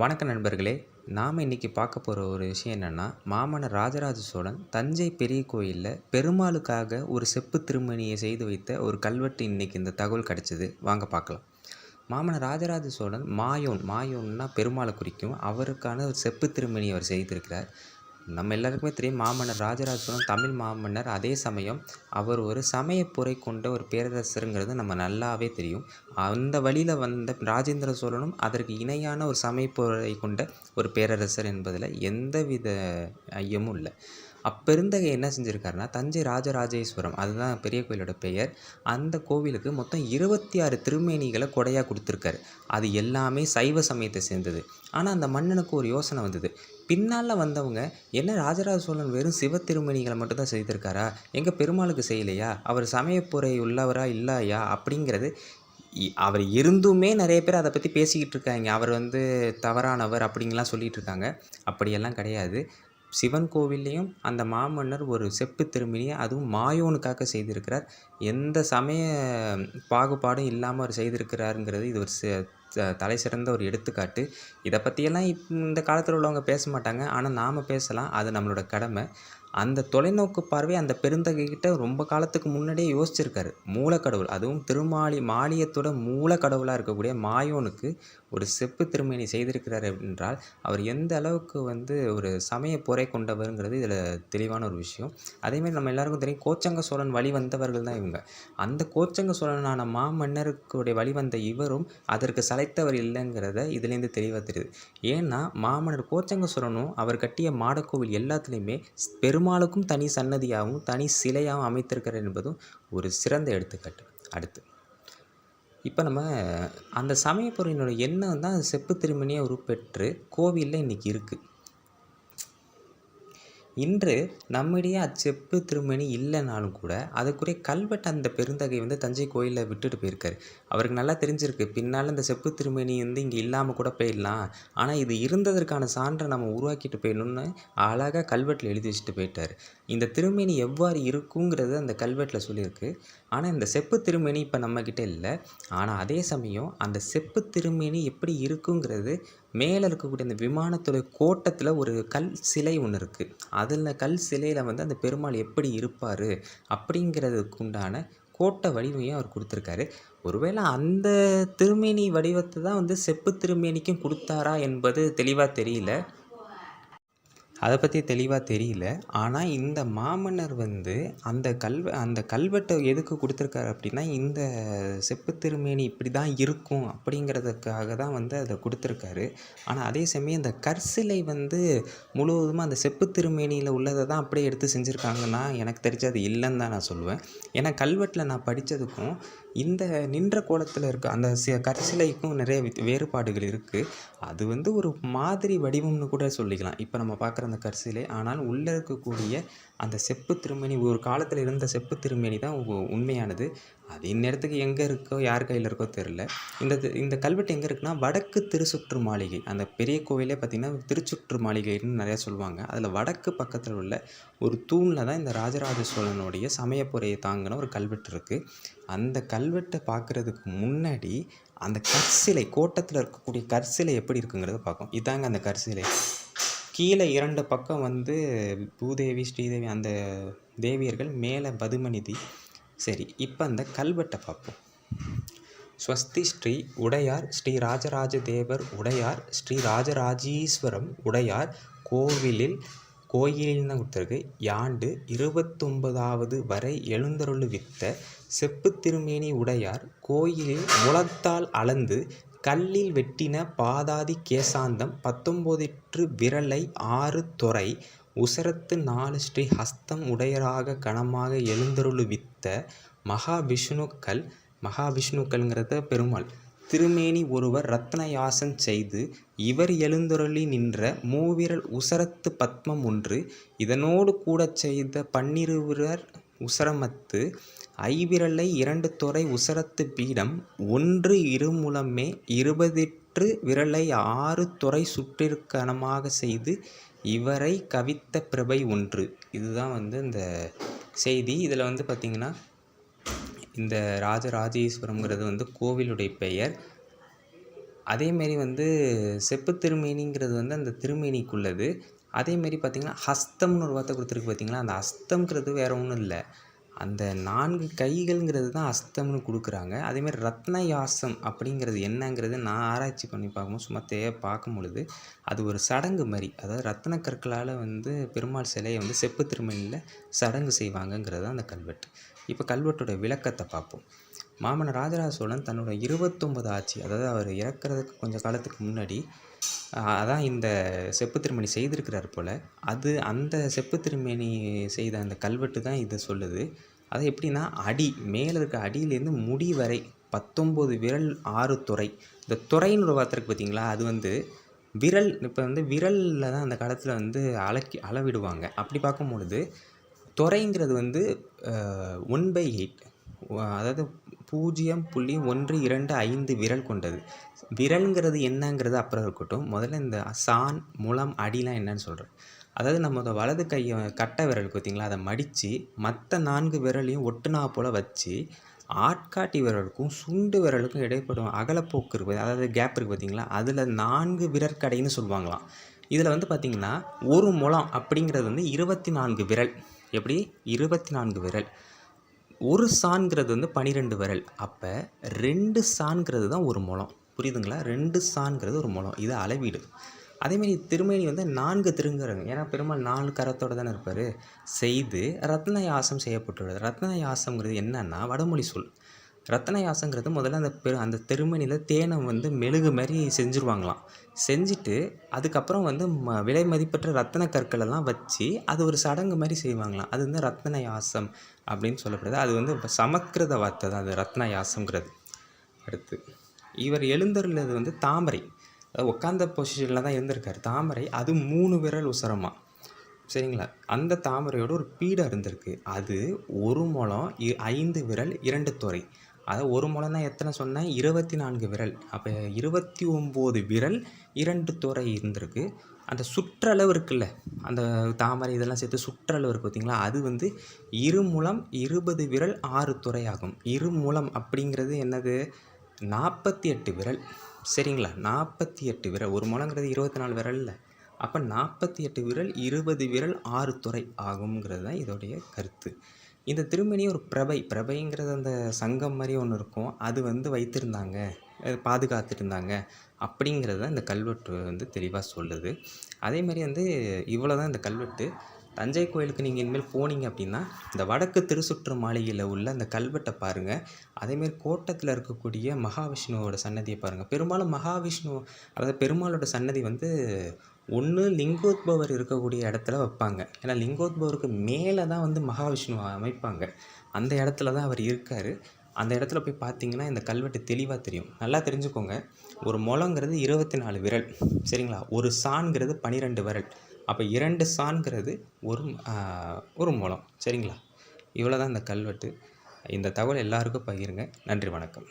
வணக்கம் நண்பர்களே நாம் இன்றைக்கி பார்க்க போகிற ஒரு விஷயம் என்னென்னா மாமன்னர் ராஜராஜ சோழன் தஞ்சை பெரிய கோயிலில் பெருமாளுக்காக ஒரு செப்பு திருமணியை செய்து வைத்த ஒரு கல்வெட்டு இன்றைக்கி இந்த தகவல் கிடச்சிது. வாங்க பார்க்கலாம். மாமன்னர் ராஜராஜ சோழன் மாயோன் மாயோன்னா பெருமாளை குறிக்கும் அவருக்கான ஒரு செப்பு திருமணி அவர் செய்திருக்கிறார். நம்ம எல்லாருக்குமே தெரியும் மாமன்னர் ராஜராஜ சோழன் தமிழ் மாமன்னர். அதே சமயம் அவர் ஒரு சமயப்புரை கொண்ட ஒரு பேரரசருங்கிறது நம்ம நல்லாவே தெரியும். அந்த வழியில் வந்த ராஜேந்திர சோழனும் அதற்கு இணையான ஒரு சமயப்புரை கொண்ட ஒரு பேரரசர் என்பதில் எந்தவித ஐயமும் இல்லை. அப்பெருந்தகை என்ன செஞ்சுருக்காருன்னா தஞ்சை ராஜராஜேஸ்வரம் அதுதான் பெரிய கோயிலோட பெயர். அந்த கோவிலுக்கு மொத்தம் இருபத்தி ஆறு திருமேனிகளை கொடையாக கொடுத்துருக்காரு. அது எல்லாமே சைவ சமயத்தை சேர்ந்தது. ஆனால் அந்த மன்னனுக்கு ஒரு யோசனை வந்தது. பின்னால் வந்தவங்க என்ன ராஜராஜ சோழன் வெறும் சிவ திருமணிகளை மட்டும்தான் செய்திருக்காரா? எங்கள் பெருமாளுக்கு செய்யலையா? அவர் சமயப்புரை உள்ளவரா இல்லையா? அப்படிங்கிறது இ- அவர் இருந்துமே நிறைய பேர் அதை பற்றி பேசிக்கிட்டு இருக்காங்க. அவர் வந்து தவறானவர் அப்படிங்கலாம் சொல்லிகிட்டு இருக்காங்க. அப்படியெல்லாம் கிடையாது. சிவன் கோவில்லையும் அந்த மாமன்னர் ஒரு செப்பு திருமணியை அதுவும் மாயோனுக்காக செய்திருக்கிறார். எந்த சமய பாகுபாடும் இல்லாமல் அவர் செய்திருக்கிறாருங்கிறது இது ஒரு தலை சிறந்த ஒரு எடுத்துக்காட்டு. இதை பற்றியெல்லாம் இப் இந்த காலத்தில் உள்ளவங்க பேச மாட்டாங்க ஆனால் நாம் பேசலாம். அது நம்மளோட கடமை. அந்த தொலைநோக்கு பார்வை அந்த பெருந்தகைக்கிட்ட ரொம்ப காலத்துக்கு முன்னாடியே யோசிச்சிருக்காரு. மூலக்கடவுள். அதுவும் திருமாலி மாலியத்தோட மூலக்கடவுளாக இருக்கக்கூடிய மாயோனுக்கு ஒரு செப்பு திருமணி செய்திருக்கிறார் என்றால் அவர் எந்த அளவுக்கு வந்து ஒரு சமய பொறை கொண்டவருங்கிறது இதில் தெளிவான ஒரு விஷயம். அதேமாதிரி நம்ம எல்லாருக்கும் தெரியும் கோச்சங்க சோழன் வழி வந்தவர்கள் தான் இவங்க. அந்த கோச்சங்க சோழனான மாமன்னருக்குடைய வழி வந்த இவரும் அதற்கு சளைத்தவர் இல்லைங்கிறத இதுலேருந்து தெளிவாக தெரியுது. ஏன்னா மாமன்னர் கோச்சங்க அவர் கட்டிய மாடக்கோவில் எல்லாத்துலேயுமே பெருமாளுக்கும் தனி சன்னதியாகவும் தனி சிலையாகவும் அமைத்திருக்கிறார் என்பதும் ஒரு சிறந்த எடுத்துக்காட்டு. அடுத்து இப்போ நம்ம அந்த சமயப்பொருளினோட எண்ணம் தான் செப்பு திருமணியை உருப்பெற்று கோவிலில் இன்றைக்கி இருக்குது இன்று நம்மிடையே அச்செப்பு திருமணி இல்லைனாலும் கூட அதுக்குரிய கல்வெட்டு அந்த பெருந்தகை வந்து தஞ்சை கோயிலில் விட்டுட்டு போயிருக்காரு. அவருக்கு நல்லா தெரிஞ்சிருக்கு. பின்னால் இந்த செப்பு திருமணி வந்து இங்கே இல்லாமல் கூட போயிடலாம். ஆனால் இது இருந்ததற்கான சான்றை நம்ம உருவாக்கிட்டு போயிடணும்னு அழகாக கல்வெட்டில் எழுதி வச்சுட்டு போயிட்டார். இந்த திருமணி எவ்வாறு இருக்குங்கிறது அந்த கல்வெட்டில் சொல்லியிருக்கு. ஆனால் இந்த செப்பு திருமணி இப்போ நம்மக்கிட்ட இல்லை. ஆனால் அதே சமயம் அந்த செப்பு திருமணி எப்படி இருக்குங்கிறது மேலே இருக்கக்கூடிய அந்த விமானத்துறை கோட்டத்தில் ஒரு கல் சிலை ஒன்று இருக்குது அதில் கல் சிலையில் வந்து அந்த பெருமாள் எப்படி இருப்பார் அப்படிங்கிறதுக்கு உண்டான கோட்டை வடிவையும் அவர் கொடுத்துருக்காரு. ஒருவேளை அந்த திருமேனி வடிவத்தை தான் வந்து செப்பு திருமேனிக்கும் கொடுத்தாரா என்பது தெளிவாக தெரியல. அதை பற்றி தெளிவாக தெரியல. ஆனால் இந்த மாமன்னர் வந்து அந்த கல்வ அந்த கல்வெட்டை எதுக்கு கொடுத்துருக்காரு அப்படின்னா இந்த செப்பு திருமேனி இப்படி தான் இருக்கும் அப்படிங்கிறதுக்காக தான் வந்து அதை கொடுத்துருக்காரு. ஆனால் அதே சமயம் இந்த கற்சிலை வந்து முழுவதுமாக அந்த செப்பு திருமேனியில் உள்ளதை தான் அப்படியே எடுத்து செஞ்சுருக்காங்கன்னா எனக்கு தெரிஞ்சு அது இல்லைன்னு தான் நான் சொல்லுவேன். ஏன்னா கல்வெட்டில் நான் படித்ததுக்கும் இந்த நின்ற கோலத்தில் இருக்க அந்த கற்சிலைக்கும் நிறைய வேறுபாடுகள் இருக்குது அது வந்து ஒரு மாதிரி வடிவம்னு கூட சொல்லிக்கலாம். இப்போ நம்ம பார்க்குற அந்த கற்சிலை ஆனால் உள்ளே இருக்கக்கூடிய அந்த செப்பு திருமணி ஒரு காலத்தில் இருந்த செப்பு திருமணி தான் உண்மையானது. அது இந்நேரத்துக்கு எங்கே இருக்கோ யார் கையில் இருக்கோ தெரில இந்த இந்த கல்வெட்டு எங்கே இருக்குன்னா வடக்கு திருச்சுற்று மாளிகை. அந்த பெரிய கோவிலே பார்த்திங்கன்னா திருச்சுற்று மாளிகைன்னு நிறையா சொல்லுவாங்க. அதில் வடக்கு பக்கத்தில் உள்ள ஒரு தூணில் தான் இந்த ராஜராஜ சோழனுடைய சமயப்புரையை தாங்கின ஒரு கல்வெட்டு இருக்குது அந்த கல்வெட்டை பார்க்குறதுக்கு முன்னாடி அந்த கற்சிலை கோட்டத்தில் இருக்கக்கூடிய கற்சிலை எப்படி இருக்குங்கிறத பார்க்கும் இதாங்க அந்த கற்சிலை கீழே இரண்டு பக்கம் வந்து பூதேவி ஸ்ரீதேவி அந்த தேவியர்கள் மேலே பதுமநிதி. சரி இப்போ அந்த கல்வெட்டை பார்ப்போம். ஸ்வஸ்தி ஸ்ரீ உடையார் ஸ்ரீ ராஜராஜ தேவர் உடையார் ஸ்ரீ ராஜராஜீஸ்வரம் உடையார் கோவிலில் கோயிலில் தான் கொடுத்துருக்கு. யாண்டு இருபத்தொன்பதாவது வரை எழுந்தருளுவித்த செப்பு திருமேனி உடையார் கோயிலில் முளத்தால் அளந்து கல்லில் வெட்டின பாதாதி கேசாந்தம் பத்தொம்போதிற்று விரலை ஆறு தொரை உசரத்து நாலு ஸ்ரீ ஹஸ்தம் உடையராக கணமாக எழுந்தருளுவித்த மகாவிஷ்ணுக்கள் மகாவிஷ்ணுக்கள்ங்கிறத பெருமாள் திருமேனி ஒருவர் ரத்னயாசன் செய்து இவர் எழுந்தருளி நின்ற மூவிரல் உசரத்து பத்மம் ஒன்று இதனோடு கூடச் செய்த பன்னிருவிரர் உசரமத்து ஐவிரலை இரண்டு துறை உசரத்து பீடம் ஒன்று இருமுலமே இருபதிற்று விரலை ஆறு துறை சுற்றிற்கணமாக செய்து இவரை கவித்த பிரபை ஒன்று. இதுதான் வந்து இந்த செய்தி. இதில் வந்து பார்த்திங்கன்னா இந்த ராஜராஜேஸ்வரம்ங்கிறது வந்து கோவிலுடைய பெயர். அதேமாரி வந்து செப்பு திருமேனிங்கிறது வந்து அந்த திருமேனிக்குள்ளது. அதேமாரி பார்த்திங்கன்னா ஹஸ்தம்னு ஒரு வார்த்தை கொடுத்துருக்கு பார்த்திங்களா? அந்த ஹஸ்தம்ங்கிறது வேறு ஒன்றும் இல்லை. அந்த நான்கு கைகள்ங்கிறது தான் அஸ்தம்னு கொடுக்குறாங்க. அதேமாதிரி ரத்ன யாசம் அப்படிங்கிறது என்னங்கிறது நான் ஆராய்ச்சி பண்ணி பார்க்கும்போது சும்மா தே பார்க்கும் பொழுது அது ஒரு சடங்கு மாதிரி. அதாவது ரத்ன கற்களால் வந்து பெருமாள் சிலையை வந்து செப்பு திருமணியில் சடங்கு செய்வாங்கங்கிறது தான் அந்த கல்வெட்டு. இப்போ கல்வெட்டோட விளக்கத்தை பார்ப்போம். மாமன்னர் ராஜராஜ சோழன் தன்னோட இருபத்தொம்பது ஆட்சி அதாவது அவர் இறக்கிறதுக்கு கொஞ்சம் காலத்துக்கு முன்னாடி அதான் இந்த செப்பு திருமணி செய்திருக்கிறார் போல். அது அந்த செப்பு செய்த அந்த கல்வெட்டு தான் இதை சொல்லுது. அது எப்படின்னா அடி மேலே இருக்க அடியிலேருந்து முடி வரை பத்தொம்போது விரல் ஆறு துறை. இந்த துறைன்னு ஒரு வார்த்தை இருக்குது பார்த்தீங்களா அது வந்து விரல் இப்போ வந்து விரலில் தான் அந்த காலத்தில் வந்து அளக்கி அளவிடுவாங்க. அப்படி பார்க்கும் பொழுது துறைங்கிறது வந்து ஒன் பை எயிட். அதாவது பூஜ்ஜியம் புள்ளி ஒன்று இரண்டு ஐந்து விரல் கொண்டது. விரல்ங்கிறது என்னங்கிறது அப்புறம் இருக்கட்டும். முதல்ல இந்த சான் முளம் அடிலாம் என்னன்னு சொல்கிறேன் அதாவது நம்ம வலது கையை கட்டை விரல் பார்த்தீங்களா அதை மடித்து மற்ற நான்கு விரலையும் ஒட்டுனா போல் வச்சு ஆட்காட்டி விரலுக்கும் சுண்டு விரலுக்கும் இடைப்படும் அகலப்போக்கு இருக்குது அதாவது கேப் இருக்குது பார்த்தீங்களா? அதில் நான்கு விரற்கடைன்னு சொல்லுவாங்களாம். இதில் வந்து பார்த்திங்கன்னா ஒரு முளம் அப்படிங்கிறது வந்து இருபத்தி நான்கு விரல். எப்படி? இருபத்தி நான்கு விரல். ஒரு சான்ங்கிறது வந்து பனிரெண்டு விரல். அப்போ ரெண்டு சான்ங்கிறது தான் ஒரு முளம் புரியுதுங்களா? ரெண்டு சான்ங்கிறது ஒரு முளம் இது அளவீடு. அதேமாரி திருமேனி வந்து நான்கு திருங்கரங்க ஏன்னா பெருமாள் நாலு கரத்தோடு தானே இருப்பார். செய்து ரத்னயாசம் செய்யப்பட்டுள்ளது. ரத்னயாசம்ங்கிறது என்னன்னா வடமொழி சொல். ரத்ன யாசங்கிறது முதல்ல அந்த பெரு அந்த திருமணியில் தேனை வந்து மெழுகு மாதிரி செஞ்சுருவாங்களாம். செஞ்சுட்டு அதுக்கப்புறம் வந்து ம விலை மதிப்பற்ற ரத்தன கற்களெல்லாம் வச்சு அது ஒரு சடங்கு மாதிரி செய்வாங்களாம். அது வந்து ரத்னயாசம் அப்படின்னு சொல்லப்படுது. அது வந்து சமஸ்கிருத வார்த்தை தான் அது ரத்னயாசங்கிறது அடுத்து இவர் எழுந்தருளது வந்து தாமரை. உட்காந்த பொசிஷனில் தான் இருந்திருக்காரு தாமரை அது மூணு விரல் உசரமாக சரிங்களா? அந்த தாமரையோட ஒரு பீடம் இருந்திருக்கு. அது ஒரு முழம் ஐந்து விரல் இரண்டு துறை. அதை ஒரு முழம்னா எத்தனை சொன்னேன்? இருபத்தி நான்கு விரல். அப்போ இருபத்தி ஒம்பது விரல் இரண்டு துறை இருந்திருக்கு. அந்த சுற்றளவு இருக்குல்ல அந்த தாமரை இதெல்லாம் சேர்த்து சுற்றளவு இருக்குது பார்த்திங்களா? அது வந்து இருமுலம் இருபது விரல் ஆறு துறை ஆகும். இருமுலம் அப்படிங்கிறது என்னது? நாற்பத்தி எட்டு விரல். சரிங்களா? நாற்பத்தி எட்டு விரல். ஒரு முழங்கிறது இருபத்தி நாலு விரலில் அப்போ நாற்பத்தி எட்டு விரல் இருபது விரல் ஆறு துறை ஆகுங்கிறது தான் இதோடைய கருத்து. இந்த திருமணி ஒரு பிரபை. பிரபைங்கிறது அந்த சங்கம் மாதிரி ஒன்று இருக்கும். அது வந்து வைத்திருந்தாங்க. பாதுகாத்துருந்தாங்க. அப்படிங்கிறது தான் இந்த கல்வெட்டு வந்து தெளிவாக சொல்லுது. அதே மாதிரி வந்து இவ்வளோ தான் இந்த கல்வெட்டு. தஞ்சை கோயிலுக்கு நீங்கள் இனிமேல் போனீங்க அப்படின்னா இந்த வடக்கு திருசுற்று மாளிகையில் உள்ள அந்த கல்வெட்டை பாருங்கள் அதேமாரி கோட்டத்தில் இருக்கக்கூடிய மகாவிஷ்ணுவோட சன்னதியை பாருங்கள் பெரும்பாலும் மகாவிஷ்ணு அதாவது பெருமாளோட சன்னதி வந்து ஒன்று லிங்கோத்பவர் இருக்கக்கூடிய இடத்துல வைப்பாங்க. ஏன்னா லிங்கோத்பவருக்கு மேலே தான் வந்து மகாவிஷ்ணு அமைப்பாங்க. அந்த இடத்துல தான் அவர் இருக்கார். அந்த இடத்துல போய் பார்த்தீங்கன்னா இந்த கல்வெட்டு தெளிவாக தெரியும். நல்லா தெரிஞ்சுக்கோங்க. ஒரு முளங்கிறது இருபத்தி நாலு விரல். சரிங்களா? ஒரு சான்கிறது பன்னிரெண்டு விரல். அப்போ இரண்டு சான்கிறது ஒரு ஒரு முளம் சரிங்களா? இவ்வளோ தான் இந்த கல்வெட்டு. இந்த தகவல் எல்லாருக்கும் பகிருங்க. நன்றி வணக்கம்.